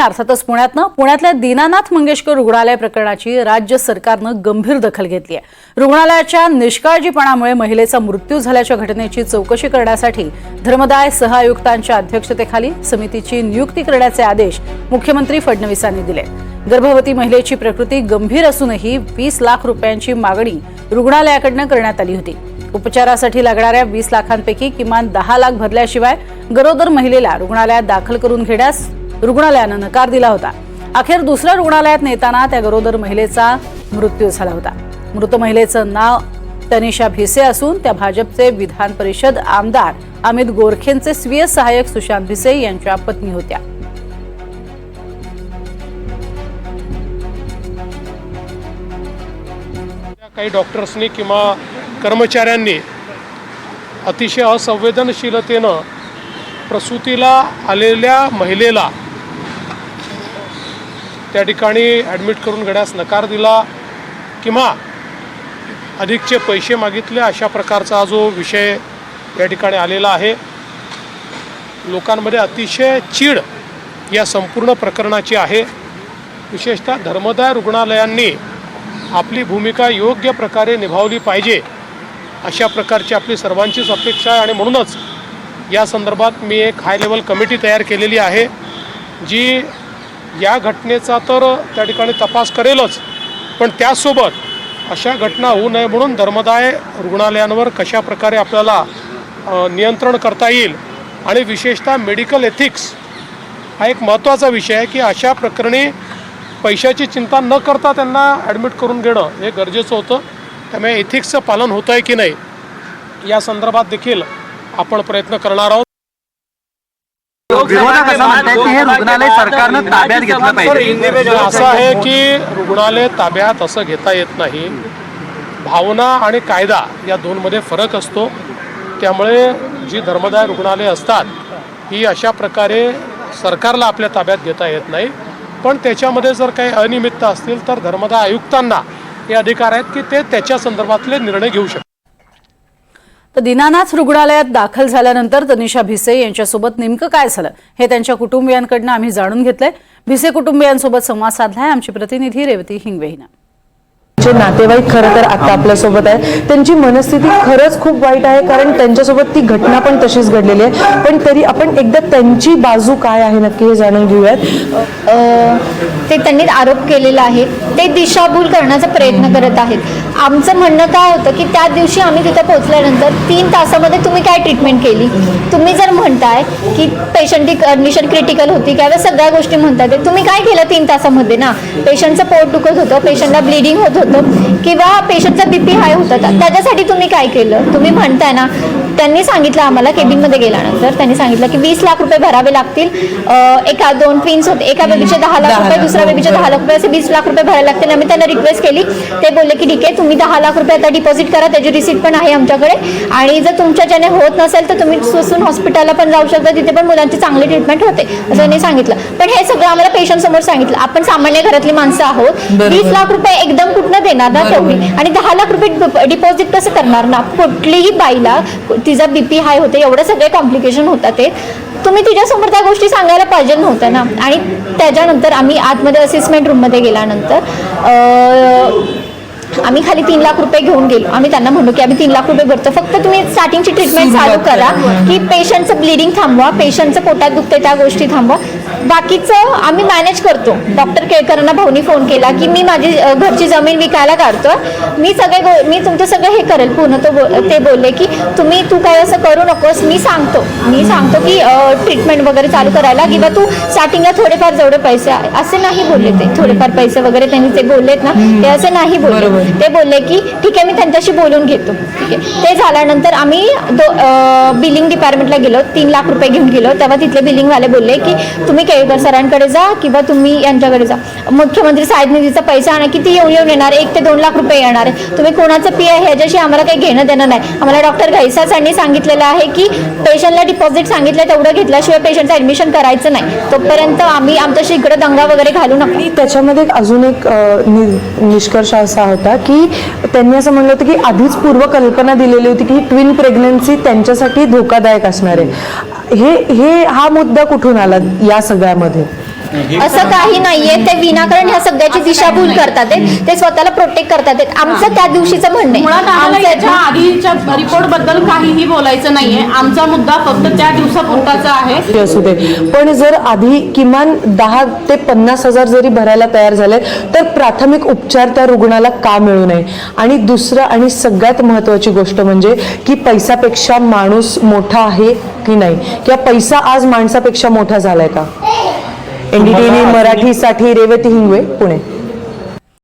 अर्थातच पुण्यातनं पुण्यातल्या दीनानाथ मंगेशकर रुग्णालय प्रकरणाची राज्य सरकारनं गंभीर दखल घेतली आहे. रुग्णालयाच्या निष्काळजीपणामुळे महिलेचा मृत्यू झाल्याच्या घटनेची चौकशी करण्यासाठी धर्मदाय सहआयुक्तांच्या अध्यक्षतेखाली समितीची नियुक्ती करण्याचे आदेश मुख्यमंत्री फडणवीसांनी दिले. गर्भवती महिलेची प्रकृती गंभीर असूनही वीस लाख रुपयांची मागणी रुग्णालयाकडनं करण्यात आली होती. उपचारासाठी लागणाऱ्या वीस लाखांपैकी किमान दहा लाख भरल्याशिवाय गरोदर महिलेला रुग्णालयात दाखल करून घेण्यास रुग्णालयानं नकार दिला होता. अखेर दुसऱ्या रुग्णालयात नेताना त्या गरोदर महिलेचा मृत्यू झाला होता. मृत महिलेचं नाव तनिषा भिसे असून त्या भाजपचे विधान परिषद आमदार अमित गोरखेंचे स्वीय सहाय्यक सुशांत भिसे यांच्या पत्नी होत्या. काही डॉक्टर्सनी किंवा कर्मचाऱ्यांनी अतिशय असंवेदनशीलतेनं प्रसूतीला आलेल्या महिलेला त्या ठिकाणी ॲडमिट करून घेण्यास नकार दिला किंवा अधिकचे पैसे मागितले अशा प्रकारचा जो विषय या ठिकाणी आलेला आहे. लोकांमध्ये अतिशय चीड या संपूर्ण प्रकरणाची आहे. विशेषतः धर्मदाय रुग्णालयांनी आपली भूमिका योग्य प्रकारे निभावली पाहिजे अशा प्रकारची आपली सर्वांचीच अपेक्षा आहे. आणि म्हणूनच या संदर्भात मी एक हाय लेवल कमिटी तयार केलेली आहे जी या घटनेचा तर त्या ठिकाणी तपास करेलच पण त्याचसोबत अशा घटना होऊ नये म्हणून धर्मदाय रुग्णालयांवर कशा प्रकारे आपल्याला नियंत्रण करता येईल आणि विशेषतः मेडिकल एथिक्स हा एक महत्त्वाचा विषय आहे की अशा प्रकरणी पैशाची चिंता न करता त्यांना ॲडमिट करून घेणं हे गरजेचं होतं. त्यामुळे एथिक्सचं पालन होतं आहे की नाही या संदर्भात देखील आपण प्रयत्न करणार आहोत. विरोधक असं म्हणतात की हे रुग्णालय सरकारनं ताब्यात घेतलं पाहिजे. असं आहे की रुग्णालय ताब्यात असं घेता येत नाही. भावना आणि कायदा या दोनमध्ये फरक असतो. त्यामुळे जी धर्मदाय रुग्णालय असतात ही अशा प्रकारे सरकारला आपल्या ताब्यात घेता येत नाही. पण त्याच्यामध्ये जर काही अनियमितता असतील तर धर्मदाय आयुक्तांना हे अधिकार आहेत की ते त्याच्या संदर्भातले निर्णय घेऊ शकतात. तर दीनानाथ रुग्णालयात दाखल झाल्यानंतर तनिषा भिसे यांच्यासोबत नेमकं काय झालं हे त्यांच्या कुटुंबियांकडनं आम्ही जाणून घेतलंय. भिसे कुटुंबियांसोबत संवाद साधलाय. आमची प्रतिनिधी रेवती हिंगवे हिनं जे नातेवाईक खरं तर आता आपल्यासोबत आहे. त्यांची मनस्थिती खरंच खूप वाईट आहे कारण त्यांच्यासोबत ती घटना पण तशीच घडलेली आहे. पण तरी आपण एकदा त्यांची बाजू काय आहे नक्की हे जाणून घेऊयात. ते त्यांनी आरोप केलेला आहे. ते दिशाभूल करण्याचा प्रयत्न करत आहेत. आमचं म्हणणं काय होतं की त्या दिवशी आम्ही तिथं पोहोचल्यानंतर तीन तासामध्ये तुम्ही काय ट्रीटमेंट केली? तुम्ही जर म्हणताय की पेशंटची कंडिशन क्रिटिकल होती किंवा सगळ्या गोष्टी म्हणतात तुम्ही काय केलं तीन तासामध्ये ना? पेशंटचं पोट दुखत होतं पेशंटला ब्लिडिंग होत होतं किंवा पेशंटचा बीपी हाय होता. त्याच्यासाठी तुम्ही काय केलं? तुम्ही म्हणताय ना त्यांनी सांगितलं आम्हाला केबिनमध्ये गेल्यानंतर. त्यांनी सांगितलं की वीस लाख रुपये भरावे लागतील. एका दोन ट्विन्स होते. एका बेबीचे दहा लाख रुपये दुसऱ्या बेबीचे दहा लाख रुपये. असे वीस लाख रुपये भरायला लागतील. आम्ही त्यांना रिक्वेस्ट केली. ते बोलले की ठीक आहे तुम्ही दहा लाख रुपये आता डिपॉझिट करा. त्याची रिसिप्ट पण आहे आमच्याकडे. आणि जर तुमच्याच्याने होत नसेल तर तुम्ही सुसून हॉस्पिटलला पण जाऊ शकता. तिथे पण मुलांची चांगली ट्रीटमेंट होते असं त्यांनी सांगितलं. पण हे सगळं आम्हाला पेशंट समोर सांगितलं. आपण सामान्य घरातली माणसं आहोत. वीस लाख रुपये एकदम कुठनं देणार ना तेवढी? आणि दहा लाख रुपये डिपॉझिट कसं करणार ना? कुठलीही बाईला तिचा बीपी हाय होते एवढे सगळे कॉम्प्लिकेशन होतात ते. तुम्ही तिच्यासमोर त्या गोष्टी सांगायला पाहिजे नव्हत्या ना. आणि त्याच्यानंतर आम्ही आतमध्ये असेसमेंट रूममध्ये गेल्यानंतर आम्ही खाली तीन लाख रुपये घेऊन गेलो. आम्ही त्यांना म्हणलो की आम्ही तीन लाख रुपये भरतो. फक्त तुम्ही स्टार्टिंगची ट्रीटमेंट चालू करा. की पेशंटचं ब्लिडिंग थांबवा पेशंटचं पोटात दुखते त्या गोष्टी थांबवा. बाकीचं आम्ही मॅनेज करतो. डॉक्टर केळकरांना भाऊनी फोन केला की मी माझी घरची जमीन विकायला काढतोय. मी सगळे मी तुमचं सगळं हे करेल. पूर्ण तो बो- ते बोलले की तुम्ही तू काय असं करू नकोस. मी सांगतो. मी सांगतो की ट्रीटमेंट वगैरे चालू करायला किंवा तू स्टार्टिंगला थोडेफार जेवढे पैसे असे नाही बोलले ते. थोडेफार पैसे वगैरे त्यांनी ते बोललेत ना ते असे नाही बोलले. ते बोलले की ठीक आहे मी त्यांच्याशी बोलून घेतो. ठीक आहे. ते झाल्यानंतर आम्ही बिलिंग डिपार्टमेंटला गेलो. तीन लाख रुपये घेऊन गेलो. तेव्हा तिथले बिलिंगवाले बोलले की तुम्ही केळकर सरांकडे जा किंवा तुम्ही यांच्याकडे जा. मुख्यमंत्री साहेब निधीचा पैसा आणा किती येऊन येऊन येणार एक ते दोन लाख रुपये येणार आहे. तुम्ही कोणाचं पी आहे ह्याच्याशी आम्हाला काही घेणं देणं नाही. आम्हाला डॉक्टर घैसासांनी सांगितलेलं आहे की पेशंटला डिपॉझिट सांगितलं तेवढं घेतल्याशिवाय पेशंटचं ऍडमिशन करायचं नाही. तोपर्यंत आम्ही आमच्याशी इकडे दंगा वगैरे घालू नका. त्याच्यामध्ये अजून एक निष्कर्ष असा होता की त्यांनी असं म्हणलं होतं की आधीच पूर्वकल्पना दिलेली होती की ट्विन प्रेग्नन्सी त्यांच्यासाठी धोकादायक असणार आहे. हे हे हा मुद्दा कुठून आला या सगळ्यामध्ये? असं काही नाहीये. ते विनाकारण ह्या सगळ्याची दिशाभूल करतात आहेत. ते स्वतःला प्रोटेक्ट करतात आहेत. आमचं त्या दिवशीचं म्हणणं आधीच्या रिपोर्टबद्दल काहीही बोलायचं नाहीये. आमचा मुद्दा फक्त त्या दिवसापुरताचा आहे. ते असू दे. पण जर आधी किमान दहा ते पन्नास हजार जरी भरायला तयार झाले तर प्राथमिक उपचार त्या रुग्णाला का मिळू नये? आणि दुसरं आणि सगळ्यात महत्वाची गोष्ट म्हणजे की पैसापेक्षा माणूस मोठा आहे की नाही? किंवा पैसा आज माणसापेक्षा मोठा झालाय का? एनडीटीव्ही मराठीसाठी रेवती हिंगवे पुणे.